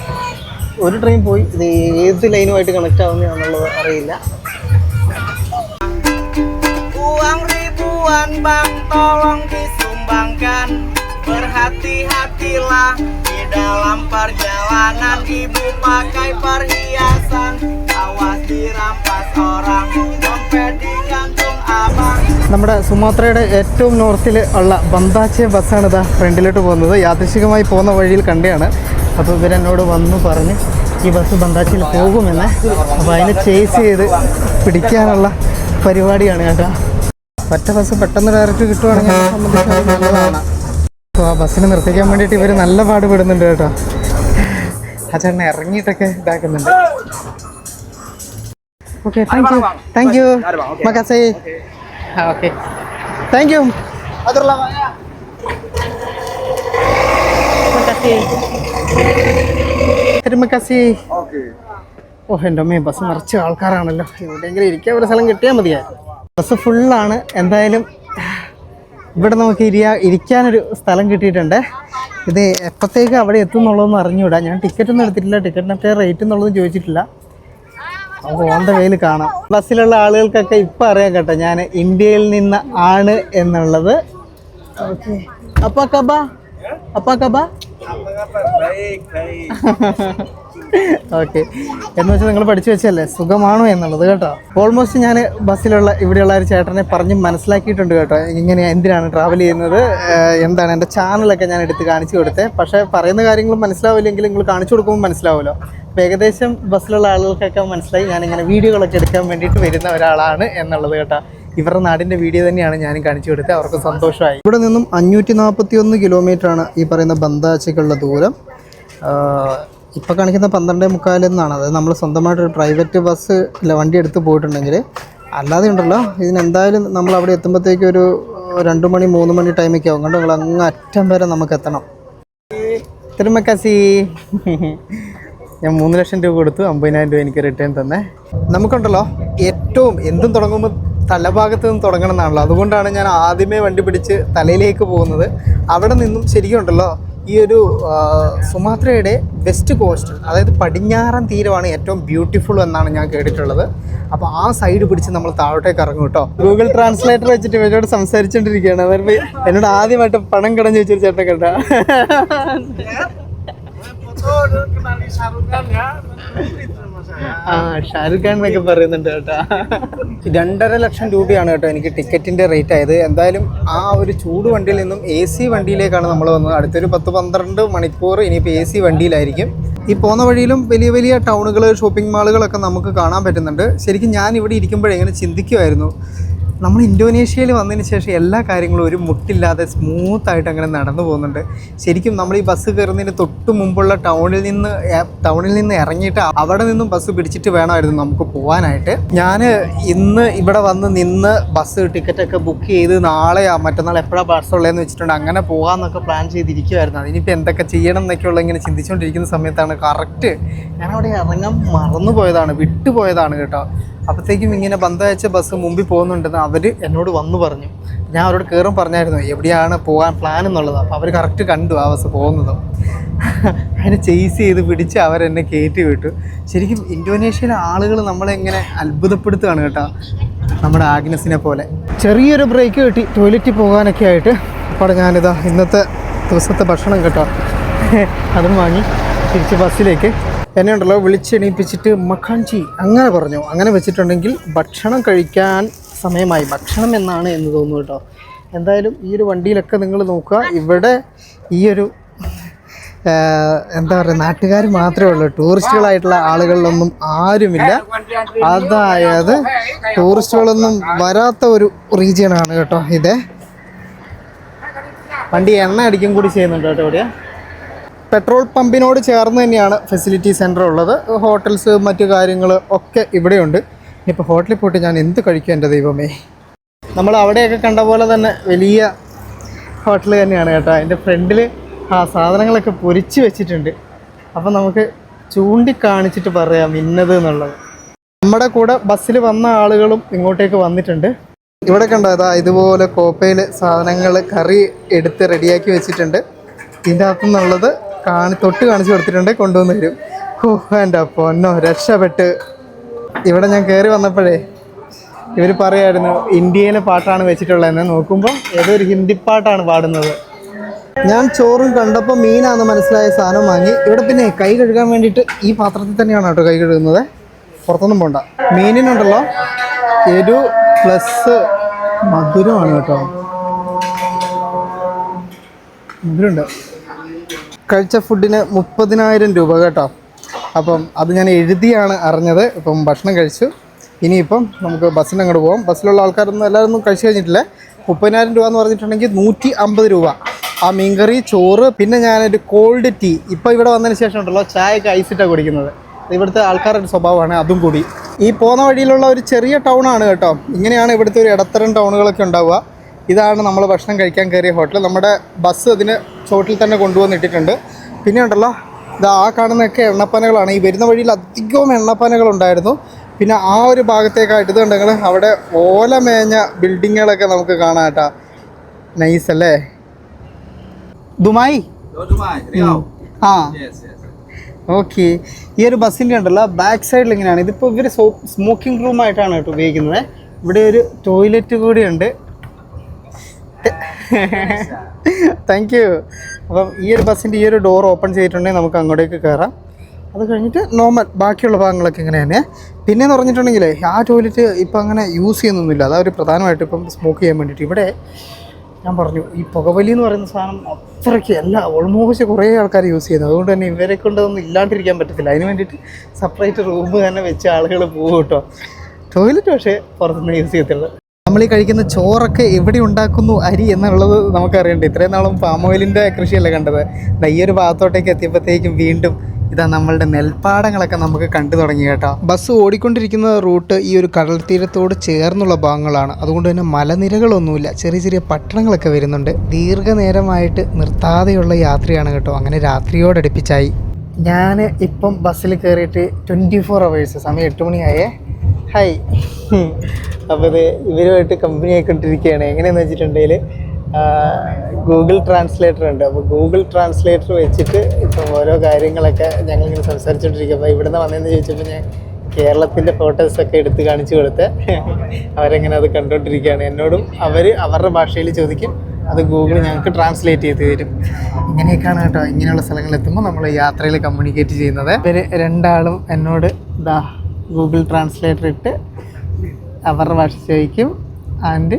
ഒരു ട്രെയിൻ പോയി ഇത് ഏത് ലൈനുമായിട്ട് കണക്ട് ആവുന്നതാണെന്നുള്ളത് അറിയില്ല Uang ribuan bang tolong disumbangkan Berhati-hatilah di dalam perjalanan Ibu pakai perhiasan Awas dirampas orang Dompet digantung abang നമ്മുടെ സുമാത്രയുടെ ഏറ്റവും നോർത്തിൽ ഉള്ള ബന്താച്ചെ ബസ്സാണ് ഇതാ ഫ്രണ്ടിലോട്ട് പോകുന്നത്. യാദൃശികമായി പോകുന്ന വഴിയിൽ കണ്ടെയാണ്. അപ്പോൾ ഇവരെന്നോട് വന്നു പറഞ്ഞ് ഈ ബസ് ബന്താച്ചിൽ പോകുമെന്ന്. അപ്പോൾ അതിനെ ചേസ് ചെയ്ത് പിടിക്കാനുള്ള പരിപാടിയാണ് കേട്ടോ. ഒറ്റ ബസ് പെട്ടെന്ന് ഡയറക്റ്റ് കിട്ടുവാണെങ്കിൽ സംബന്ധിച്ച് നല്ലതാണ്. അപ്പോൾ ആ ബസ്സിനെ നിർത്തിക്കാൻ വേണ്ടിയിട്ട് ഇവർ നല്ല പാടുപെടുന്നുണ്ട് കേട്ടോ. ആ ചേട്ടനെ ഇറങ്ങിയിട്ടൊക്കെ ഇതാക്കുന്നുണ്ട്. Okay thank you thank you മക്കാസേ okay. Thank you terima kasih ഓ എന്റെ അമ്മേ ബസ് നിറച്ച് ആൾക്കാരാണല്ലോ. എവിടെയെങ്കിലും ഇരിക്കാൻ ഒരു സ്ഥലം കിട്ടിയാൽ മതിയായി ബസ് ഫുള്ളാണ്. എന്തായാലും ഇവിടെ നമുക്ക് ഇരിയാ ഇരിക്കാനൊരു സ്ഥലം കിട്ടിയിട്ടുണ്ട്. ഇത് എപ്പോഴത്തേക്ക് അവിടെ എത്തും എന്നുള്ളതൊന്നും അറിഞ്ഞുകൂടാ. ഞാൻ ടിക്കറ്റ് ഒന്നും എടുത്തിട്ടില്ല. ടിക്കറ്റിനൊക്കെ റേറ്റ് എന്നുള്ളതും ചോദിച്ചിട്ടില്ല. ഓണ്ട വെയിൽ കാണാം. ബസ്സിലുള്ള ആളുകൾക്കൊക്കെ ഇപ്പം അറിയാം കേട്ടോ ഞാൻ ഇന്ത്യയിൽ നിന്ന് ആണ് എന്നുള്ളത്. ഓക്കെ. അപ്പാ കബ അപ്പ കബ. ഓക്കെ എന്ന് വെച്ചാൽ നിങ്ങൾ പഠിച്ചു വെച്ചല്ലേ സുഖമാണോ എന്നുള്ളത് കേട്ടോ. ഓൾമോസ്റ്റ് ഞാൻ ബസ്സിലുള്ള ഇവിടെയുള്ള ഒരു ചേട്ടനെ പറഞ്ഞ് മനസ്സിലാക്കിയിട്ടുണ്ട് കേട്ടോ. ഇങ്ങനെ എന്തിനാണ് ട്രാവൽ ചെയ്യുന്നത്? എന്താണ്? എന്റെ ചാനലൊക്കെ ഞാൻ എടുത്ത് കാണിച്ചു കൊടുത്തേ. പക്ഷേ പറയുന്ന കാര്യങ്ങൾ മനസ്സിലാവില്ലെങ്കിൽ നിങ്ങൾ കാണിച്ചു കൊടുക്കുമ്പോൾ മനസ്സിലാവുമല്ലോ. ഏകദേശം ബസ്സിലുള്ള ആളുകൾക്കൊക്കെ മനസ്സിലായി. ഞാനിങ്ങനെ വീഡിയോകളൊക്കെ എടുക്കാൻ വേണ്ടിയിട്ട് വരുന്ന ഒരാളാണ് എന്നുള്ളത് കേട്ടോ. ഇവരുടെ നാടിന്റെ വീഡിയോ തന്നെയാണ് ഞാനും കാണിച്ചു കൊടുത്തത് അവർക്ക് സന്തോഷമായി. ഇവിടെ നിന്നും അഞ്ഞൂറ്റി നാൽപ്പത്തി ഒന്ന് കിലോമീറ്റർ ആണ് ഈ പറയുന്ന ബന്ധാച്ചയ്ക്കുള്ള ദൂരം. ഇപ്പോൾ കാണിക്കുന്ന പന്ത്രണ്ടേ മുക്കാലെന്നാണ് അത് നമ്മൾ സ്വന്തമായിട്ട് ഒരു പ്രൈവറ്റ് ബസ് അല്ല വണ്ടി എടുത്ത് പോയിട്ടുണ്ടെങ്കിൽ അല്ലാതെ ഉണ്ടല്ലോ. ഇതിനെന്തായാലും നമ്മൾ അവിടെ എത്തുമ്പോഴത്തേക്കും ഒരു രണ്ട് മണി മൂന്ന് മണി ടൈമൊക്കെ ആവും. കണ്ടോ? നിങ്ങൾ അങ്ങ് അറ്റം വരെ നമുക്ക് എത്തണം. തിരുമക്കസി ഞാൻ മൂന്ന് ലക്ഷം രൂപ കൊടുത്തു. അമ്പതിനായിരം രൂപ എനിക്ക് റിട്ടേൺ തന്നെ. നമുക്കുണ്ടല്ലോ ഏറ്റവും എന്തും തുടങ്ങുമ്പോൾ തലഭാഗത്ത് നിന്ന് തുടങ്ങണം എന്നാണല്ലോ. അതുകൊണ്ടാണ് ഞാൻ ആദ്യമേ വണ്ടി പിടിച്ച് തലയിലേക്ക് പോകുന്നത്. അവിടെ നിന്നും ശരിക്കും ഉണ്ടല്ലോ ഈ ഒരു സുമാത്രയുടെ വെസ്റ്റ് കോസ്റ്റ് അതായത് പടിഞ്ഞാറൻ തീരമാണ് ഏറ്റവും ബ്യൂട്ടിഫുൾ എന്നാണ് ഞാൻ കേട്ടിട്ടുള്ളത്. അപ്പോൾ ആ സൈഡ് പിടിച്ച് നമ്മൾ താഴോട്ടേക്ക് ഇറങ്ങും കേട്ടോ ഗൂഗിൾ ട്രാൻസ്ലേറ്റർ വെച്ചിട്ട് ഇവരോട് സംസാരിച്ചുകൊണ്ടിരിക്കുകയാണ് അവർ എന്നോട് ആദ്യമായിട്ട് പണം കടഞ്ഞു വെച്ചൊരു ചേട്ടൻ കേട്ടോ ആ ഷാരൂഖ് ഖാൻ എന്നൊക്കെ പറയുന്നുണ്ട് കേട്ടോ. രണ്ടര ലക്ഷം രൂപയാണ് കേട്ടോ എനിക്ക് ടിക്കറ്റിന്റെ റേറ്റ് ആയത്. എന്തായാലും ആ ഒരു ചൂട് വണ്ടിയിൽ നിന്നും എ സി വണ്ടിയിലേക്കാണ് നമ്മൾ വന്നത്. അടുത്തൊരു പത്ത് പന്ത്രണ്ട് മണിക്കൂർ ഇനിയിപ്പോൾ എ സി വണ്ടിയിലായിരിക്കും. ഈ പോകുന്ന വഴിയിലും വലിയ വലിയ ടൗണുകൾ ഷോപ്പിംഗ് മാളുകളൊക്കെ നമുക്ക് കാണാൻ പറ്റുന്നുണ്ട്. ശരിക്കും ഞാൻ ഇവിടെ ഇരിക്കുമ്പോഴേ ഇങ്ങനെ ചിന്തിക്കുമായിരുന്നു നമ്മൾ ഇന്തോനേഷ്യയിൽ വന്നതിന് ശേഷം എല്ലാ കാര്യങ്ങളും ഒരു മുട്ടില്ലാതെ സ്മൂത്തായിട്ട് അങ്ങനെ നടന്നു പോകുന്നുണ്ട്. ശരിക്കും നമ്മൾ ഈ ബസ് കയറുന്നതിന് തൊട്ട് മുമ്പുള്ള ടൗണിൽ നിന്ന് ടൗണിൽ നിന്ന് ഇറങ്ങിയിട്ട് അവിടെ നിന്നും ബസ് പിടിച്ചിട്ട് വേണമായിരുന്നു നമുക്ക് പോകാനായിട്ട് ഞാൻ ഇന്ന് ഇവിടെ വന്ന് നിന്ന് ബസ് ടിക്കറ്റൊക്കെ ബുക്ക് ചെയ്ത് നാളെയാ മറ്റന്നാൾ എപ്പോഴാണ് ബസ് ഉള്ളതെന്ന് വെച്ചിട്ടുണ്ട് അങ്ങനെ പോകാമെന്നൊക്കെ പ്ലാൻ ചെയ്തിരിക്കുമായിരുന്നു അതിനിപ്പോൾ എന്തൊക്കെ ചെയ്യണം എന്നൊക്കെയുള്ള ഇങ്ങനെ ചിന്തിച്ചുകൊണ്ടിരിക്കുന്ന സമയത്താണ് കറക്റ്റ് ഞാൻ അവിടെ ഇറങ്ങാൻ മറന്നു പോയതാണ് വിട്ടുപോയതാണ് കേട്ടോ. അപ്പോഴത്തേക്കും ഇങ്ങനെ ബന്ധയച്ച ബസ് മുമ്പിൽ പോകുന്നുണ്ടെന്ന് അവർ എന്നോട് വന്നു പറഞ്ഞു. ഞാൻ അവരോട് കയറും പറഞ്ഞായിരുന്നു എവിടെയാണ് പോകാൻ പ്ലാൻ എന്നുള്ളത്? അപ്പോൾ അവർ കറക്റ്റ് കണ്ടു ആ ബസ് പോകുന്നത്. അതിനെ ചേസ് ചെയ്ത് പിടിച്ച് അവരെന്നെ കയറ്റി വിട്ടു. ശരിക്കും ഇന്തോനേഷ്യയിലെ ആളുകൾ നമ്മളെ ഇങ്ങനെ അത്ഭുതപ്പെടുത്തുകയാണ് കേട്ടോ നമ്മുടെ ആഗ്നസിനെ പോലെ. ചെറിയൊരു ബ്രേക്ക് കിട്ടി ടോയ്ലറ്റിൽ പോകാനൊക്കെ ആയിട്ട്. അപ്പോൾ ഞാനിതാ ഇന്നത്തെ ദിവസത്തെ ഭക്ഷണം കേട്ടോ അതും വാങ്ങി തിരിച്ച് ബസ്സിലേക്ക് എന്നെ ഉണ്ടല്ലോ വിളിച്ചെണീപ്പിച്ചിട്ട് മഖാൻചി അങ്ങനെ പറഞ്ഞു. അങ്ങനെ വെച്ചിട്ടുണ്ടെങ്കിൽ ഭക്ഷണം കഴിക്കാൻ സമയമായി. ഭക്ഷണം എന്നാണ് എന്ന് തോന്നുന്നു കേട്ടോ. എന്തായാലും ഈ ഒരു വണ്ടിയിലൊക്കെ നിങ്ങൾ നോക്കുക. ഇവിടെ ഈ ഒരു എന്താ പറയുക നാട്ടുകാർ മാത്രമേ ഉള്ളൂ. ടൂറിസ്റ്റുകളായിട്ടുള്ള ആളുകളിലൊന്നും ആരുമില്ല. അതായത് ടൂറിസ്റ്റുകളൊന്നും വരാത്ത ഒരു റീജിയനാണ് കേട്ടോ ഇത്. വണ്ടി എണ്ണ അടിക്കും കൂടി ചെയ്യുന്നുണ്ട് കേട്ടോ ഇവിടെ. പെട്രോൾ പമ്പിനോട് ചേർന്ന് തന്നെയാണ് ഫെസിലിറ്റി സെന്റർ ഉള്ളത്. ഹോട്ടൽസ് മറ്റു കാര്യങ്ങൾ ഒക്കെ ഇവിടെയുണ്ട്. ഇനിയിപ്പോൾ ഹോട്ടലിൽ പോയിട്ട് ഞാൻ എന്ത് കഴിക്കും എന്റെ ദൈവമേ? നമ്മൾ അവിടെയൊക്കെ കണ്ട പോലെ തന്നെ വലിയ ഹോട്ടൽ തന്നെയാണ് കേട്ടോ. അതിന്റെ ഫ്രണ്ടിൽ ആ സാധനങ്ങളൊക്കെ പൊരിച്ച് വെച്ചിട്ടുണ്ട്. അപ്പം നമുക്ക് ചൂണ്ടിക്കാണിച്ചിട്ട് പറയാം ഇന്നത് എന്നുള്ളത്. നമ്മുടെ കൂടെ ബസ്സിൽ വന്ന ആളുകളും ഇങ്ങോട്ടേക്ക് വന്നിട്ടുണ്ട്. ഇവിടെ കണ്ടോ ഇതുപോലെ കോപ്പയിൽ സാധനങ്ങൾ കറി എടുത്ത് റെഡിയാക്കി വെച്ചിട്ടുണ്ട്. ഇതിന്റെ അകത്തു നിന്നുള്ളത് കാണി തൊട്ട് കാണിച്ചു കൊടുത്തിട്ടുണ്ട് കൊണ്ടുവന്ന് തരും. ഓ എന്റെ പൊന്നോ രക്ഷപ്പെട്ട്. ഇവിടെ ഞാൻ കയറി വന്നപ്പോഴേ ഇവർ പറയായിരുന്നു ഇന്ത്യയിലെ പാട്ടാണ് വെച്ചിട്ടുള്ളതെന്ന്. നോക്കുമ്പോൾ ഏതൊരു ഹിന്ദി പാട്ടാണ് പാടുന്നത്. ഞാൻ ചോറും കണ്ടപ്പോൾ മീനാന്ന് മനസ്സിലായ സാധനം വാങ്ങി. ഇവിടെ പിന്നെ കൈ കഴുകാൻ വേണ്ടിയിട്ട് ഈ പാത്രത്തിൽ തന്നെയാണ് കേട്ടോ കൈ കഴുകുന്നത്. പുറത്തൊന്നും പോണ്ട. മീനിനുണ്ടല്ലോ എരു പ്ലസ് മധുരമാണ് കേട്ടോ. മധുരമുണ്ട്. കഴിച്ച ഫുഡിന് മുപ്പതിനായിരം രൂപ കേട്ടോ. അപ്പം അത് ഞാൻ എഴുതിയാണ് അറിഞ്ഞത്. ഇപ്പം ഭക്ഷണം കഴിച്ചു. ഇനിയിപ്പം നമുക്ക് ബസ്സിന് അങ്ങോട്ട് പോകാം ബസ്സിലുള്ള ആൾക്കാരൊന്നും എല്ലാവരും കഴിച്ചു കഴിഞ്ഞിട്ടില്ല. മുപ്പതിനായിരം രൂപ എന്ന് പറഞ്ഞിട്ടുണ്ടെങ്കിൽ നൂറ്റി അമ്പത് രൂപ. ആ മീൻകറി ചോറ് പിന്നെ ഞാനൊരു കോൾഡ് ടീ ഇപ്പോൾ ഇവിടെ വന്നതിന് ശേഷം ഉണ്ടല്ലോ ചായയൊക്കെ ഐസിട്ടാണ് കുടിക്കുന്നത്. ഇവിടുത്തെ ആൾക്കാരുടെ സ്വഭാവമാണ് അതും കൂടി. ഈ പോകുന്ന വഴിയിലുള്ള ഒരു ചെറിയ ടൗണാണ് കേട്ടോ. ഇങ്ങനെയാണ് ഇവിടുത്തെ ഒരു ഇടത്തരം ടൗണുകളൊക്കെ ഉണ്ടാവുക. ഇതാണ് നമ്മൾ ഭക്ഷണം കഴിക്കാൻ കയറിയ ഹോട്ടൽ. നമ്മുടെ ബസ് അതിന് ചോട്ടിൽ തന്നെ കൊണ്ടുവന്നിട്ടിട്ടുണ്ട് പിന്നെ ഉണ്ടല്ലോ ഇത് ആ കാണുന്നൊക്കെ എണ്ണപ്പനകളാണ്. ഈ വരുന്ന വഴിയിൽ അധികവും എണ്ണപ്പനകളുണ്ടായിരുന്നു പിന്നെ ആ ഒരു ഭാഗത്തേക്കായിട്ട് ഇത് ഉണ്ടെങ്കിൽ അവിടെ ഓല മേഞ്ഞ ബിൽഡിങ്ങുകളൊക്കെ നമുക്ക് കാണാം കേട്ടോ. നൈസ് അല്ലേ? ദുമായി. ആ. ഓക്കെ ഈ ഒരു ബസ്സിന്റെ ഉണ്ടല്ലോ ബാക്ക് സൈഡിൽ ഇങ്ങനെയാണ്. ഇതിപ്പോൾ ഇവർ സ്മോക്കിംഗ് റൂമായിട്ടാണ് കേട്ടോ ഉപയോഗിക്കുന്നത്. ഇവിടെ ഒരു ടോയ്ലറ്റ് കൂടിയുണ്ട് താങ്ക് യു അപ്പം ഈ ഒരു ബസ്സിന്റെ ഈ ഒരു ഡോർ ഓപ്പൺ ചെയ്തിട്ടുണ്ടെങ്കിൽ നമുക്ക് അങ്ങോട്ടേക്ക് കയറാം അത് കഴിഞ്ഞിട്ട് നോർമൽ ബാക്കിയുള്ള ഭാഗങ്ങളൊക്കെ ഇങ്ങനെ തന്നെ. പിന്നെയെന്ന് പറഞ്ഞിട്ടുണ്ടെങ്കിൽ ആ ടോയ്ലറ്റ് ഇപ്പം അങ്ങനെ യൂസ് ചെയ്യുന്നൊന്നുമില്ല. അതാ ഒരു പ്രധാനമായിട്ട് ഇപ്പം സ്മോക്ക് ചെയ്യാൻ വേണ്ടിയിട്ട്. ഇവിടെ ഞാൻ പറഞ്ഞു ഈ പുകവലി എന്ന് പറയുന്ന സാധനം അത്രയ്ക്ക് അല്ല ഓൾമോസ്റ്റ് കുറേ ആൾക്കാർ യൂസ് ചെയ്യുന്നത് അതുകൊണ്ട് തന്നെ ഇവരെ കൊണ്ടൊന്നും ഇല്ലാണ്ടിരിക്കാൻ പറ്റത്തില്ല. അതിന് വേണ്ടിയിട്ട് സെപ്പറേറ്റ് റൂം തന്നെ വെച്ച് ആളുകൾ പോകും കേട്ടോ. ടോയ്ലറ്റ് പക്ഷേ പുറത്തുനിന്ന് യൂസ് ചെയ്യത്തുള്ളൂ നമ്മൾ ഈ കഴിക്കുന്ന ചോറൊക്കെ എവിടെ ഉണ്ടാക്കുന്നു അരി എന്നുള്ളത് നമുക്കറിയണ്ട. ഇത്രയും നാളും പാം ഓയിലിന്റെ കൃഷിയല്ലേ കണ്ടത്. ഈ ഒരു ഭാഗത്തോട്ടേക്ക് എത്തിയപ്പോഴത്തേക്കും വീണ്ടും ഇതാ നമ്മളുടെ നെൽപ്പാടങ്ങളൊക്കെ നമുക്ക് കണ്ടു തുടങ്ങി കേട്ടോ. ബസ് ഓടിക്കൊണ്ടിരിക്കുന്ന റൂട്ട് ഈ ഒരു കടൽ തീരത്തോട് ചേർന്നുള്ള ഭാഗങ്ങളാണ്. അതുകൊണ്ട് തന്നെ മലനിരകളൊന്നുമില്ല. ചെറിയ ചെറിയ പട്ടണങ്ങളൊക്കെ വരുന്നുണ്ട്. ദീർഘനേരമായിട്ട് നിർത്താതെയുള്ള യാത്രയാണ് കേട്ടോ. അങ്ങനെ രാത്രിയോടടുപ്പിച്ചായി ഞാൻ ഇപ്പം ബസ്സിൽ കയറിയിട്ട് ട്വന്റി ഫോർ അവേഴ്സ് സമയം എട്ട് മണിയായേ. ഹായ് അപ്പോൾ ഇത് ഇവരുമായിട്ട് കമ്പനി ആയിക്കൊണ്ടിരിക്കുകയാണ്. എങ്ങനെയാണെന്ന് വെച്ചിട്ടുണ്ടെങ്കിൽ ഗൂഗിൾ ട്രാൻസ്ലേറ്റർ ഉണ്ട്. അപ്പോൾ ഗൂഗിൾ ട്രാൻസ്ലേറ്റർ വെച്ചിട്ട് ഇപ്പം ഓരോ കാര്യങ്ങളൊക്കെ ഞങ്ങളിങ്ങനെ സംസാരിച്ചുകൊണ്ടിരിക്കുക അപ്പോൾ ഇവിടെ നിന്ന് വന്നതെന്ന് ചോദിച്ചപ്പോൾ ഞാൻ കേരളത്തിന്റെ ഫോട്ടോസൊക്കെ എടുത്ത് കാണിച്ചു കൊടുത്ത് അവരെങ്ങനെ അത് കണ്ടുകൊണ്ടിരിക്കുകയാണ് എന്നോടും അവർ അവരുടെ ഭാഷയിൽ ചോദിക്കും. അത് ഗൂഗിൾ ഞങ്ങൾക്ക് ട്രാൻസ്ലേറ്റ് ചെയ്ത് തരും. ഇങ്ങനെയൊക്കെയാണ് കേട്ടോ ഇങ്ങനെയുള്ള സ്ഥലങ്ങളിൽ എത്തുമ്പോൾ നമ്മൾ യാത്രയിൽ കമ്മ്യൂണിക്കേറ്റ് ചെയ്യുന്നത്. ഇവർ രണ്ടാളും എന്നോട് ഇതാ ഗൂഗിൾ ട്രാൻസ്ലേറ്റർ ഇട്ട് അവരുടെ ഭാഷയ്ക്കും ആൻഡ്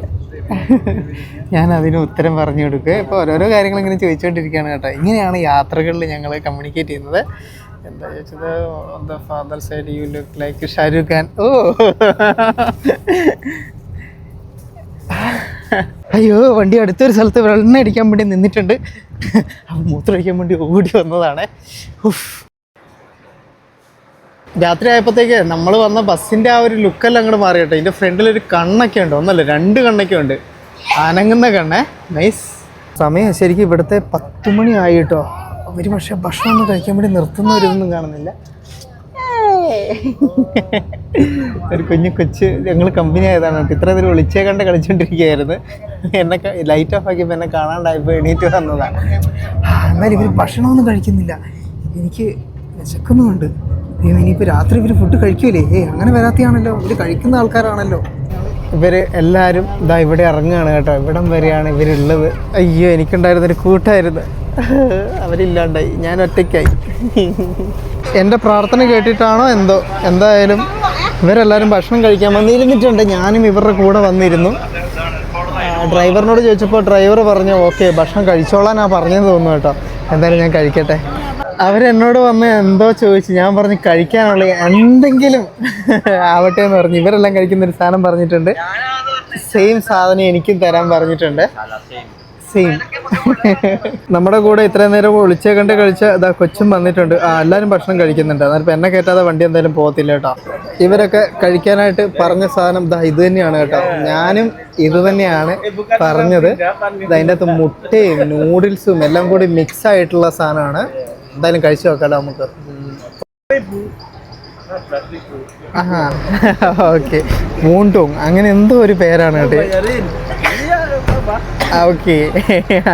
ഞാൻ അതിന് ഉത്തരം പറഞ്ഞു കൊടുക്കുക. ഇപ്പോൾ ഓരോരോ കാര്യങ്ങൾ ഇങ്ങനെ ചോദിച്ചുകൊണ്ടിരിക്കുകയാണ് കേട്ടോ. ഇങ്ങനെയാണ് യാത്രകളിൽ ഞങ്ങൾ കമ്മ്യൂണിക്കേറ്റ് ചെയ്യുന്നത്. എന്താ ചോദിച്ചത്? The father side you look like Shahrukh Khan ഓ. അയ്യോ വണ്ടി അടുത്തൊരു സ്ഥലത്ത് വെള്ളം അടിക്കാൻ വേണ്ടി നിന്നിട്ടുണ്ട്. അപ്പം മൂത്രം അടിക്കാൻ വേണ്ടി ഓടി വന്നതാണ്. ഉഫ്. രാത്രി ആയപ്പോഴത്തേക്ക് നമ്മൾ വന്ന ബസ്സിന്റെ ആ ഒരു ലുക്കെല്ലാം അങ്ങോട്ട് മാറി കേട്ടോ ഇതിന്റെ ഫ്രണ്ടിൽ ഒരു കണ്ണൊക്കെ ഉണ്ട്. ഒന്നല്ല രണ്ട് കണ്ണൊക്കെ ഉണ്ട്. അനങ്ങുന്ന കണ്ണേ. നൈസ് സമയം ശരിക്കും ഇവിടുത്തെ പത്ത് മണി ആയിട്ടോ. അവർ പക്ഷേ ഭക്ഷണം ഒന്നും കഴിക്കാൻ വേണ്ടി നിർത്തുന്നവരൊന്നും കാണുന്നില്ല. ഒരു കുഞ്ഞു കൊച്ച് ഞങ്ങൾ കമ്പനി ആയതാണ് ഇത്ര നേരം വിളിച്ചേ കണ്ട് കളിച്ചോണ്ടിരിക്കുകയായിരുന്നു. എന്നെ ലൈറ്റ് ഓഫ് ആക്കിയപ്പോൾ എന്നെ കാണാണ്ടായപ്പോൾ എണീറ്റ് വന്നതാണ് എന്നാലും ഇവർ ഭക്ഷണമൊന്നും കഴിക്കുന്നില്ല. എനിക്ക് വിശക്കുന്നുമുണ്ട്. ഇനിയിപ്പോൾ രാത്രി ഇവർ ഫുഡ് കഴിക്കൂലേ? ഏ അങ്ങനെ വരാത്തയാണല്ലോ. ഇവർ കഴിക്കുന്ന ആൾക്കാരാണല്ലോ. ഇവർ എല്ലാവരും ഇതാ ഇവിടെ ഇറങ്ങുകയാണ് കേട്ടോ. ഇവിടം വരെയാണ് ഇവരുള്ളത്. അയ്യോ എനിക്കുണ്ടായിരുന്നൊരു കൂട്ടായിരുന്നു. അവരില്ലാണ്ടായി. ഞാൻ ഒറ്റയ്ക്കായി. എന്റെ പ്രാർത്ഥന കേട്ടിട്ടാണോ എന്തോ? എന്തായാലും ഇവരെല്ലാവരും ഭക്ഷണം കഴിക്കാൻ വന്നിരുന്നിട്ടുണ്ട്. ഞാനും ഇവരുടെ കൂടെ വന്നിരുന്നു. ഡ്രൈവറിനോട് ചോദിച്ചപ്പോൾ ഡ്രൈവർ പറഞ്ഞു ഓക്കെ ഭക്ഷണം കഴിച്ചോളാനാണ് പറഞ്ഞെന്ന് തോന്നുന്നു കേട്ടോ. എന്തായാലും ഞാൻ കഴിക്കട്ടെ. അവരെന്നോട് വന്ന് എന്തോ ചോദിച്ചു. ഞാൻ പറഞ്ഞു കഴിക്കാനുള്ള എന്തെങ്കിലും ആവട്ടെ എന്ന് പറഞ്ഞു. ഇവരെല്ലാം കഴിക്കുന്ന ഒരു സാധനം പറഞ്ഞിട്ടുണ്ട്. സെയിം സാധനം എനിക്കും തരാൻ പറഞ്ഞിട്ടുണ്ട്. സെയിം നമ്മുടെ കൂടെ ഇത്രയും നേരം ഒളിച്ചേ കണ്ട് കഴിച്ച ഇതാ കൊച്ചും വന്നിട്ടുണ്ട്. ആ എല്ലാവരും ഭക്ഷണം കഴിക്കുന്നുണ്ട്. അന്നേരം എന്നെ കയറ്റാതെ വണ്ടി എന്തായാലും പോകത്തില്ല കേട്ടോ. ഇവരൊക്കെ കഴിക്കാനായിട്ട് പറഞ്ഞ സാധനം ഇതാ ഇത് തന്നെയാണ് കേട്ടോ. ഞാനും ഇത് തന്നെയാണ് പറഞ്ഞത്. അതിന്റെ അകത്ത് മുട്ടയും നൂഡിൽസും എല്ലാം കൂടി മിക്സ് ആയിട്ടുള്ള സാധനമാണ്. എന്തായാലും കഴിച്ചു നോക്കാലോ നമുക്ക്. ഓക്കെ. മൂണ്ടോങ് അങ്ങനെ എന്തോ ഒരു പേരാണ് കേട്ടോ. ഓക്കെ.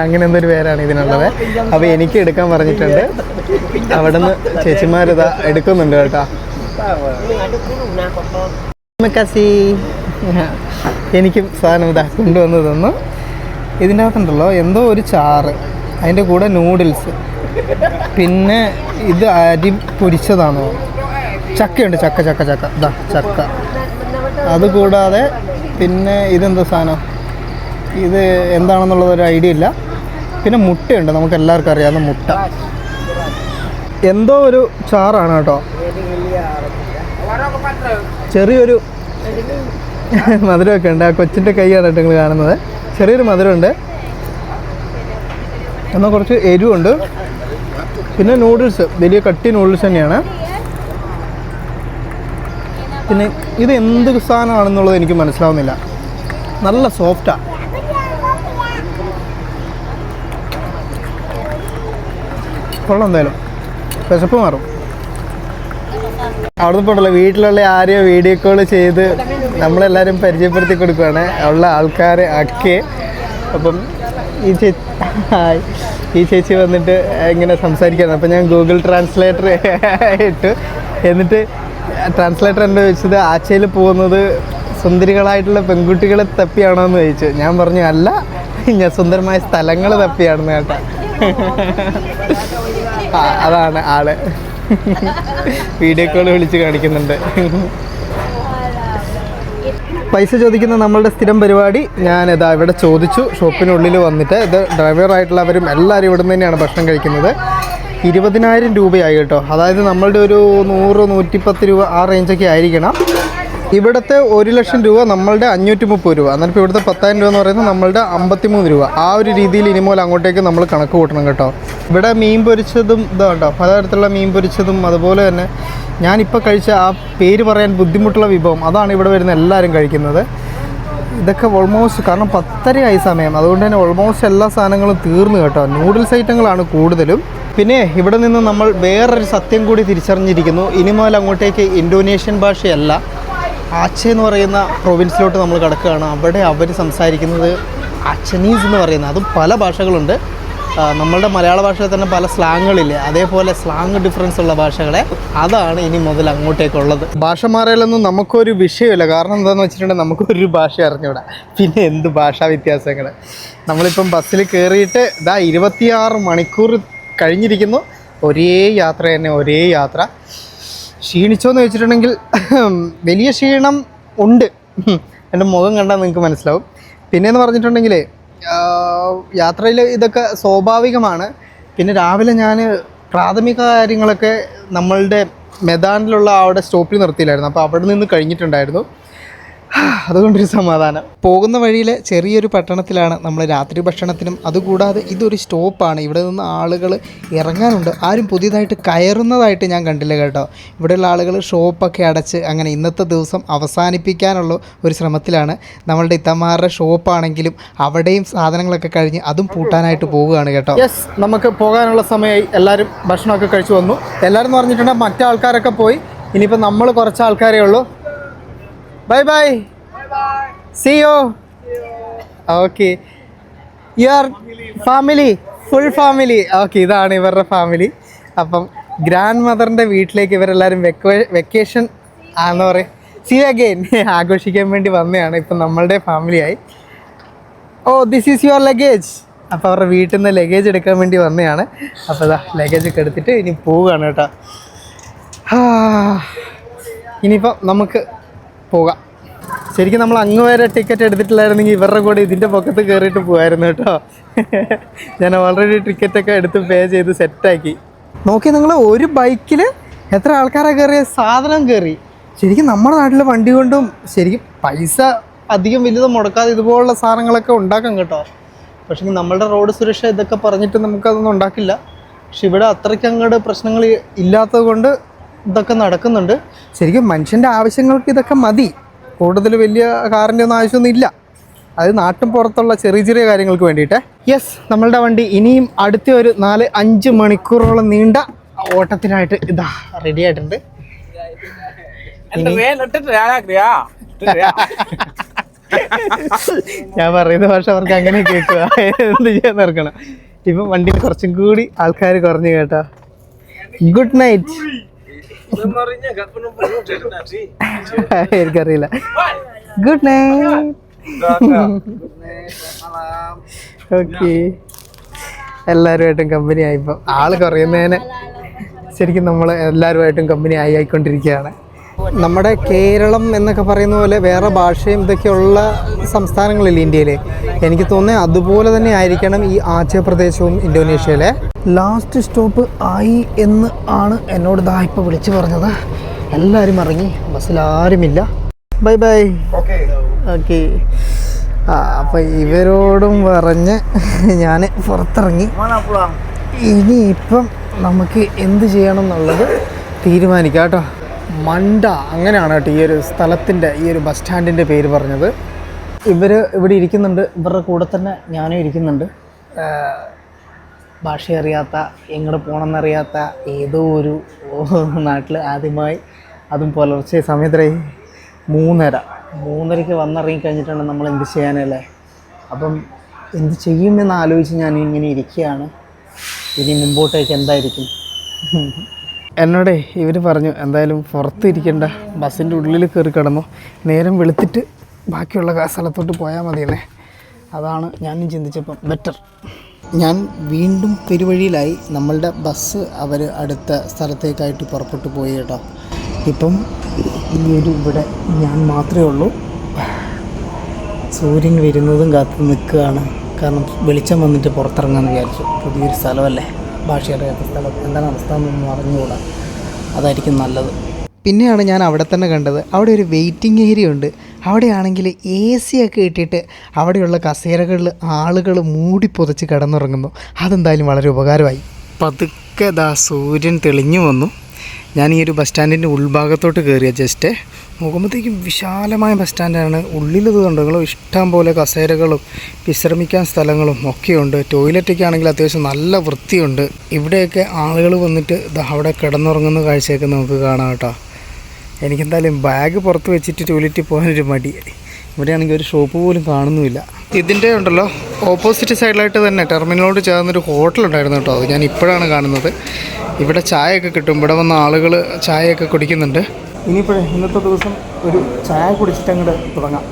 അങ്ങനെ എന്തൊരു പേരാണ് ഇതിനുള്ളത്. അപ്പോൾ എനിക്ക് എടുക്കാൻ പറഞ്ഞിട്ടുണ്ട്. അവിടെ നിന്ന് ചേച്ചിമാരിതാ എടുക്കുന്നുണ്ട് കേട്ടോ. കസി എനിക്കും സാധനം ഇതാ കൊണ്ടുവന്ന് തന്നു. ഇതിന്റെ അകത്തുണ്ടല്ലോ എന്തോ ഒരു ചാറ്. അതിന്റെ കൂടെ നൂഡിൽസ്. പിന്നെ ഇത് അരി പൊരിച്ചതാണോ. ചക്കയുണ്ട് ചക്ക ചക്ക ചക്ക. ഇതാ ചക്ക. അതുകൂടാതെ പിന്നെ ഇതെന്താ സാധനം? ഇത് എന്താണെന്നുള്ളത് ഒരു ഐഡിയ ഇല്ല. പിന്നെ മുട്ടയുണ്ട് നമുക്ക് എല്ലാവർക്കും അറിയാവുന്ന മുട്ട. എന്തോ ഒരു ചാറാണ് കേട്ടോ. ചെറിയൊരു മധുരമൊക്കെ ഉണ്ട്. ആ കൊച്ചിന്റെ കൈയാണ് കേട്ടോ നിങ്ങൾ കാണുന്നത്. ചെറിയൊരു മധുരമുണ്ട്. എന്നാൽ കുറച്ച് എരിവുണ്ട്. പിന്നെ നൂഡിൽസ് വലിയ കട്ടി നൂഡിൽസ് തന്നെയാണ്. പിന്നെ ഇത് എന്ത് സാധനമാണെന്നുള്ളത് എനിക്ക് മനസ്സിലാവുന്നില്ല. നല്ല സോഫ്റ്റാണ് കൊള്ളാം എന്തായാലും. വിശപ്പ് മാറും. അവിടെ പോണ്ടല്ലോ വീട്ടിലുള്ള ആരെയോ വീഡിയോ കോൾ ചെയ്ത് നമ്മളെല്ലാവരും പരിചയപ്പെടുത്തി കൊടുക്കുകയാണ് ഉള്ള ആൾക്കാരെ അക്കെ. അപ്പം ഈ ചേച്ചി ഈ ചേച്ചി വന്നിട്ട് ഇങ്ങനെ സംസാരിക്കുകയാണ് അപ്പോൾ ഞാൻ ഗൂഗിൾ ട്രാൻസ്ലേറ്റർ ഇട്ട്. എന്നിട്ട് ട്രാൻസ്ലേറ്റർ എന്റെ വെച്ചത് ആച്ചയിൽ പോകുന്നത് സുന്ദരികളായിട്ടുള്ള പെൺകുട്ടികളെ തപ്പിയാണോ എന്ന് ചോദിച്ചു. ഞാൻ പറഞ്ഞു അല്ല ഞാൻ സുന്ദരമായ സ്ഥലങ്ങൾ തപ്പിയാണെന്ന് കേട്ടാ. അതാണ് ആൾ. വീഡിയോ കോൾ വിളിച്ച് കാണിക്കുന്നുണ്ട്. പൈസ ചോദിക്കുന്ന നമ്മളുടെ സ്ഥിരം പരിപാടി ഞാൻ ഇതാ ഇവിടെ ചോദിച്ചു ഷോപ്പിനുള്ളിൽ വന്നിട്ട്. ഇത് ഡ്രൈവറായിട്ടുള്ളവരും എല്ലാവരും ഇവിടെ നിന്ന് തന്നെയാണ് ഭക്ഷണം കഴിക്കുന്നത്. ഇരുപതിനായിരം രൂപയായി കേട്ടോ. അതായത് നമ്മളുടെ ഒരു നൂറ് നൂറ്റിപ്പത്ത് രൂപ ആ റേഞ്ചൊക്കെ ആയിരിക്കണം. ഇവിടുത്തെ ഒരു ലക്ഷം രൂപ നമ്മളുടെ അഞ്ഞൂറ്റി മുപ്പത് രൂപ. എന്നിട്ട് ഇവിടുത്തെ പത്തായിരം രൂപ എന്ന് പറയുന്നത് നമ്മളുടെ അമ്പത്തിമൂന്ന് രൂപ. ആ ഒരു രീതിയിൽ ഇനി മുതൽ അങ്ങോട്ടേക്ക് നമ്മൾ കണക്ക് കൂട്ടണം കേട്ടോ. ഇവിടെ മീൻ പൊരിച്ചതും ഇതാ കേട്ടോ പലതരത്തിലുള്ള മീൻ പൊരിച്ചതും അതുപോലെ തന്നെ ഞാനിപ്പോൾ കഴിച്ച ആ പേര് പറയാൻ ബുദ്ധിമുട്ടുള്ള വിഭവം അതാണ് ഇവിടെ വരുന്ന എല്ലാവരും കഴിക്കുന്നത്. ഇതൊക്കെ ഓൾമോസ്റ്റ് കാരണം പത്തരയായി സമയം. അതുകൊണ്ട് തന്നെ ഓൾമോസ്റ്റ് എല്ലാ സാധനങ്ങളും തീർന്നു കേട്ടോ. നൂഡിൽസ് ഐറ്റങ്ങളാണ് കൂടുതലും. പിന്നെ ഇവിടെ നിന്ന് നമ്മൾ വേറൊരു സത്യം കൂടി തിരിച്ചറിഞ്ഞിരിക്കുന്നു. ഇനി മുതൽ അങ്ങോട്ടേക്ക് ഇൻഡോനേഷ്യൻ ഭാഷയല്ല. ആച്ച എന്ന് പറയുന്ന പ്രൊവിൻസിലോട്ട് നമ്മൾ കിടക്കുകയാണ്. അവിടെ അവർ സംസാരിക്കുന്നത് അച്ചനീസ് എന്ന് പറയുന്നത്. അതും പല ഭാഷകളുണ്ട്. നമ്മളുടെ മലയാള ഭാഷയിൽ തന്നെ പല സ്ലാങ്ങുകളില്ലേ അതേപോലെ സ്ലാങ് ഡിഫറൻസ് ഉള്ള ഭാഷകളെ അതാണ് ഇനി മുതൽ അങ്ങോട്ടേക്കുള്ളത്. ഭാഷ മാറിയാലൊന്നും നമുക്കൊരു വിഷയമില്ല. കാരണം എന്താണെന്ന് വെച്ചിട്ടുണ്ടെങ്കിൽ നമുക്കൊരു ഭാഷ അറിഞ്ഞൂടാ. പിന്നെ എന്ത് ഭാഷാ വ്യത്യാസങ്ങൾ നമ്മളിപ്പം ബസ്സിൽ കയറിയിട്ട് ഇതാ ഇരുപത്തിയാറ് മണിക്കൂർ കഴിഞ്ഞിരിക്കുന്നു. ഒരേ യാത്ര തന്നെ ഒരേ യാത്ര. ക്ഷീണിച്ചോന്ന് വെച്ചിട്ടുണ്ടെങ്കിൽ വലിയ ക്ഷീണം ഉണ്ട്. എന്റെ മുഖം കണ്ടാൽ നിങ്ങൾക്ക് മനസ്സിലാവും. പിന്നെയെന്ന് പറഞ്ഞിട്ടുണ്ടെങ്കിൽ യാത്രയിൽ ഇതൊക്കെ സ്വാഭാവികമാണ്. പിന്നെ രാവിലെ ഞാൻ പ്രാഥമിക കാര്യങ്ങളൊക്കെ നമ്മളുടെ മെദാനിലുള്ള അവിടെ സ്റ്റോപ്പിൽ നിർത്തിയില്ലായിരുന്നു. അപ്പോൾ അവിടെ നിന്ന് കഴിഞ്ഞിട്ടുണ്ടായിരുന്നു. അതുകൊണ്ടൊരു സമാധാനം. പോകുന്ന വഴിയിലെ ചെറിയൊരു പട്ടണത്തിലാണ് നമ്മൾ രാത്രി ഭക്ഷണത്തിനും അതുകൂടാതെ ഇതൊരു സ്റ്റോപ്പാണ്. ഇവിടെ നിന്ന് ആളുകൾ ഇറങ്ങാനുണ്ട്. ആരും പുതിയതായിട്ട് കയറുന്നതായിട്ട് ഞാൻ കണ്ടില്ല കേട്ടോ. ഇവിടെയുള്ള ആളുകൾ ഷോപ്പൊക്കെ അടച്ച് അങ്ങനെ ഇന്നത്തെ ദിവസം അവസാനിപ്പിക്കാനുള്ള ഒരു ശ്രമത്തിലാണ്. നമ്മളുടെ ഇത്തമാരുടെ ഷോപ്പാണെങ്കിലും അവിടെയും സാധനങ്ങളൊക്കെ കഴിഞ്ഞ് അതും പൂട്ടാനായിട്ട് പോവുകയാണ് കേട്ടോ. യെസ് നമുക്ക് പോകാനുള്ള സമയമായി. എല്ലാവരും ഭക്ഷണമൊക്കെ കഴിച്ചു വന്നു. എല്ലാവരും പറഞ്ഞിട്ടുണ്ടെങ്കിൽ മറ്റേ ആൾക്കാരൊക്കെ പോയി. ഇനിയിപ്പോൾ നമ്മൾ കുറച്ച് ആൾക്കാരേ ഉള്ളൂ. Bye bye see you okay your family full family okay ഇതാണ് ഇവരുടെ ഫാമിലി അപ്പം ഗ്രാൻഡ് മദറിന്റെ വീട്ടിലേക്ക് ഇവരെല്ലാവരും വെക്കേഷൻ ആണെന്ന് പറയും. സി അഗെയിൻ ആഘോഷിക്കാൻ വേണ്ടി വന്നതാണ്. ഇപ്പം നമ്മളുടെ ഫാമിലിയായി ഓ ദിസ് ഈസ് യുവർ ലഗേജ് അപ്പോൾ അവരുടെ വീട്ടിൽ നിന്ന് ലഗേജ് എടുക്കാൻ വേണ്ടി വന്നതാണ്. അപ്പോൾ ഇതാ ലഗേജ് ഒക്കെ എടുത്തിട്ട് ഇനി പോവുകയാണ് കേട്ടോ. ഇനിയിപ്പോൾ നമുക്ക് പോകാം. ശരിക്കും നമ്മൾ അങ്ങ് വരെ ടിക്കറ്റ് എടുത്തിട്ടില്ലായിരുന്നെങ്കിൽ ഇവരുടെ കൂടെ ഇതിന്റെ പൊക്കത്ത് കയറിയിട്ട് പോകായിരുന്നു കേട്ടോ. ഞാൻ ഓൾറെഡി ടിക്കറ്റൊക്കെ എടുത്ത് പേ ചെയ്ത് സെറ്റാക്കി നോക്കി നിങ്ങൾ ഒരു ബൈക്കിൽ എത്ര ആൾക്കാരാണ് കയറിയ സാധനം കയറി ശരിക്കും നമ്മുടെ നാട്ടിലെ വണ്ടി കൊണ്ടും ശരിക്കും പൈസ അധികം വലുത് മുടക്കാതെ ഇതുപോലുള്ള സാധനങ്ങളൊക്കെ ഉണ്ടാക്കാം കേട്ടോ. പക്ഷേ നമ്മളുടെ റോഡ് സുരക്ഷ ഇതൊക്കെ പറഞ്ഞിട്ട് നമുക്കതൊന്നും ഉണ്ടാക്കില്ല. പക്ഷെ ഇവിടെ അത്രയ്ക്ക് അങ്ങോട്ട് പ്രശ്നങ്ങൾ ഇല്ലാത്തത് കൊണ്ട് ഇതൊക്കെ നടക്കുന്നുണ്ട്. ശരിക്കും മനുഷ്യന്റെ ആവശ്യങ്ങൾക്ക് ഇതൊക്കെ മതി. കൂടുതൽ വലിയ കാറിന്റെ ഒന്നും ആവശ്യമൊന്നും ഇല്ല. അത് നാട്ടും പുറത്തുള്ള ചെറിയ ചെറിയ കാര്യങ്ങൾക്ക് വേണ്ടിയിട്ട്. യെസ് നമ്മളുടെ വണ്ടി ഇനിയും അടുത്ത ഒരു നാല് അഞ്ച് മണിക്കൂറോളം നീണ്ട ഓട്ടത്തിനായിട്ട് ഇതാ റെഡി ആയിട്ടുണ്ട്. ഞാൻ പറയുന്ന ഭാഷ അവർക്ക് അങ്ങനെ കേൾക്കുക എന്ത് ചെയ്യാൻ നിർക്കണം ഇപ്പം വണ്ടിയിൽ കുറച്ചും കൂടി ആൾക്കാർ കുറഞ്ഞു കേട്ടോ. ഗുഡ് നൈറ്റ് എനിക്കറിയില്ല ഗുഡ് നൈറ്റ്. ഓക്കെ എല്ലാവരുമായിട്ടും കമ്പനി ആയിപ്പോൾ ആൾ കുറയുന്നതിന് ശരിക്കും നമ്മൾ എല്ലാവരുമായിട്ടും കമ്പനി ആയി ആയിക്കൊണ്ടിരിക്കുകയാണ്. നമ്മുടെ കേരളം എന്നൊക്കെ പറയുന്ന പോലെ വേറെ ഭാഷയും ഇതൊക്കെയുള്ള സംസ്ഥാനങ്ങളില്ലേ ഇന്ത്യയിൽ എനിക്ക് തോന്നുന്നത് അതുപോലെ തന്നെ ആയിരിക്കണം ഈ ആചയ പ്രദേശവും ഇന്തോനേഷ്യയിലെ. ലാസ്റ്റ് സ്റ്റോപ്പ് ആയി എന്ന് ആണ് എന്നോട് ദാ ഇപ്പോൾ വിളിച്ചു പറഞ്ഞത്. എല്ലാവരും ഇറങ്ങി. ബസ്സിൽ ആരുമില്ല. Bye bye. ഓക്കെ ആ അപ്പം ഇവരോടും പറഞ്ഞ് ഞാൻ പുറത്തിറങ്ങി? ഇനിയിപ്പം നമുക്ക് എന്ത് ചെയ്യണം എന്നുള്ളത് തീരുമാനിക്കാം കേട്ടോ. മണ്ട അങ്ങനെയാണ് കേട്ടോ ഈ ഒരു സ്ഥലത്തിന്റെ ഈ ഒരു ബസ് സ്റ്റാൻഡിന്റെ പേര് പറഞ്ഞത്. ഇവർ ഇവിടെ ഇരിക്കുന്നുണ്ട്. ഇവരുടെ കൂടെ തന്നെ ഞാനും ഇരിക്കുന്നുണ്ട്. ഭാഷ അറിയാത്ത എങ്ങോട്ട് പോകണമെന്നറിയാത്ത ഏതോ ഒരു നാട്ടിൽ ആദ്യമായി അതും പുലർച്ചെ സമയത്തായി മൂന്നര. മൂന്നരയ്ക്ക് വന്നിറങ്ങി കഴിഞ്ഞിട്ടാണ് നമ്മൾ എന്ത് ചെയ്യാനല്ലേ അപ്പം എന്ത് ചെയ്യുമെന്ന് ആലോചിച്ച് ഞാൻ ഇങ്ങനെ ഇരിക്കുകയാണ് ഇനി മുമ്പോട്ടേക്ക് എന്തായിരിക്കും? എന്നോടേ ഇവർ പറഞ്ഞു എന്തായാലും പുറത്ത് ഇരിക്കണ്ട ബസ്സിന്റെ ഉള്ളിൽ കയറി കിടന്നു. നേരം വെളുത്തിട്ട് ബാക്കിയുള്ള സ്ഥലത്തോട്ട് പോയാൽ മതിയെന്നേ. അതാണ് ഞാനും ചിന്തിച്ചപ്പം ബെറ്റർ ഞാൻ വീണ്ടും പെരുവഴിയിലായി നമ്മളുടെ ബസ് അവർ അടുത്ത സ്ഥലത്തേക്കായിട്ട് പുറപ്പെട്ടു പോയി കേട്ടോ. ഇപ്പം ഈ ഒരു ഇവിടെ ഞാൻ മാത്രമേ ഉള്ളൂ. സൂര്യൻ വരുന്നതും കാത്ത് നിൽക്കുകയാണ്. കാരണം വെളിച്ചം വന്നിട്ട് പുറത്തിറങ്ങാമെന്ന് വിചാരിച്ചു. പുതിയൊരു സ്ഥലമല്ലേ? ഭാഷ അറിയാത്ത സ്ഥലം. എന്താണ് അവസ്ഥ എന്നൊന്നും അറിഞ്ഞുകൂടാ. അതായിരിക്കും നല്ലത്. പിന്നെയാണ് ഞാൻ അവിടെ തന്നെ കണ്ടത്. അവിടെ ഒരു വെയിറ്റിംഗ് ഏരിയ ഉണ്ട്. അവിടെയാണെങ്കിൽ എ സി ഒക്കെ ഇട്ടിട്ട് അവിടെയുള്ള കസേരകളിൽ ആളുകൾ മൂടി പുതച്ച് കിടന്നുറങ്ങുന്നു. അതെന്തായാലും വളരെ ഉപകാരമായി. പതുക്കെ ദാ സൂര്യൻ തെളിഞ്ഞു വന്നു. ഞാൻ ഈ ഒരു ബസ് സ്റ്റാൻഡിന്റെ ഉൾഭാഗത്തോട്ട് കയറിയ ജസ്റ്റ് നോക്കുമ്പോഴത്തേക്കും വിശാലമായ ബസ് സ്റ്റാൻഡാണ്. ഉള്ളിലത് കണ്ടുകളും ഇഷ്ടം പോലെ കസേരകളും വിശ്രമിക്കാൻ സ്ഥലങ്ങളും ഒക്കെയുണ്ട്. ടോയ്ലറ്റൊക്കെ ആണെങ്കിൽ അത്യാവശ്യം നല്ല വൃത്തിയുണ്ട്. ഇവിടെയൊക്കെ ആളുകൾ വന്നിട്ട് അവിടെ കിടന്നുറങ്ങുന്ന കാഴ്ചയൊക്കെ നമുക്ക് കാണാം കേട്ടോ. എനിക്കെന്തായാലും ബാഗ് പുറത്ത് വെച്ചിട്ട് ടോയ്ലറ്റിൽ പോകാനൊരു മടി. ഇവിടെയാണെങ്കിൽ ഒരു ഷോപ്പ് പോലും കാണുന്നുമില്ല. ഇതിന്റെ ഉണ്ടല്ലോ ഓപ്പോസിറ്റ് സൈഡിലായിട്ട് തന്നെ ടെർമിനലോട് ചേർന്നൊരു ഹോട്ടൽ ഉണ്ടായിരുന്നു കേട്ടോ. അത് ഞാൻ ഇപ്പോഴാണ് കാണുന്നത്. ഇവിടെ ചായയൊക്കെ കിട്ടും. ഇവിടെ വന്ന ആളുകൾ ചായയൊക്കെ കുടിക്കുന്നുണ്ട്. ഇനിയിപ്പോഴേ ഇന്നത്തെ ദിവസം ഒരു ചായ കുടിച്ചിട്ട് അങ്ങോട്ട് തുടങ്ങാം.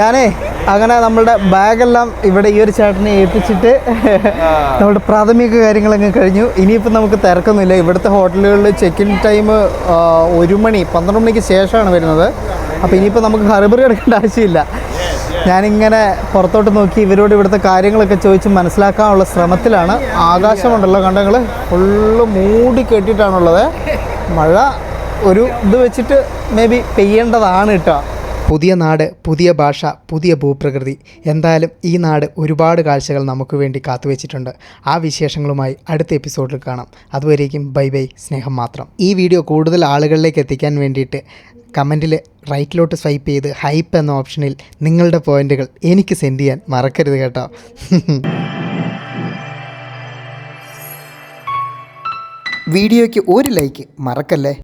ഞാനേ അങ്ങനെ നമ്മളുടെ ബാഗെല്ലാം ഇവിടെ ഈ ഒരു ചേട്ടനെ ഏൽപ്പിച്ചിട്ട് നമ്മുടെ പ്രാഥമിക കാര്യങ്ങളങ്ങ് കഴിഞ്ഞു. ഇനിയിപ്പോൾ നമുക്ക് തിരക്കൊന്നുമില്ല. ഇവിടുത്തെ ഹോട്ടലുകളിൽ ചെക്ക് ഇൻ ടൈം ഒരു മണി പന്ത്രണ്ട് മണിക്ക് ശേഷമാണ് വരുന്നത്. അപ്പോൾ ഇനിയിപ്പോൾ നമുക്ക് ഹറിബറി എടുക്കേണ്ട ആവശ്യമില്ല. ഞാനിങ്ങനെ പുറത്തോട്ട് നോക്കി ഇവരോട് ഇവിടുത്തെ കാര്യങ്ങളൊക്കെ ചോദിച്ച് മനസ്സിലാക്കാനുള്ള ശ്രമത്തിലാണ്. ആകാശമുണ്ടല്ലോ കണ്ടങ്ങൾ ഫുള്ള് മൂടി കെട്ടിയിട്ടാണുള്ളത്. മഴ ഒരു ഇത് വെച്ചിട്ട് മേ ബി പെയ്യേണ്ടതാണ് കേട്ടോ. പുതിയ നാട് പുതിയ ഭാഷ പുതിയ ഭൂപ്രകൃതി. എന്തായാലും ഈ നാട് ഒരുപാട് കാഴ്ചകൾ നമുക്ക് വേണ്ടി കാത്തുവെച്ചിട്ടുണ്ട്. ആ വിശേഷങ്ങളുമായി അടുത്ത എപ്പിസോഡിൽ കാണാം. അതുവരേക്കും ബൈ ബൈ സ്നേഹം മാത്രം. ഈ വീഡിയോ കൂടുതൽ ആളുകളിലേക്ക് എത്തിക്കാൻ വേണ്ടിയിട്ട് കമന്റിൽ റൈറ്റിലോട്ട് സ്വൈപ്പ് ചെയ്ത് ഹൈപ്പ് എന്ന ഓപ്ഷനിൽ നിങ്ങളുടെ പോയിന്റുകൾ എനിക്ക് സെൻഡ് ചെയ്യാൻ മറക്കരുത് കേട്ടോ. വീഡിയോയ്ക്ക് ഒരു ലൈക്ക് മറക്കല്ലേ?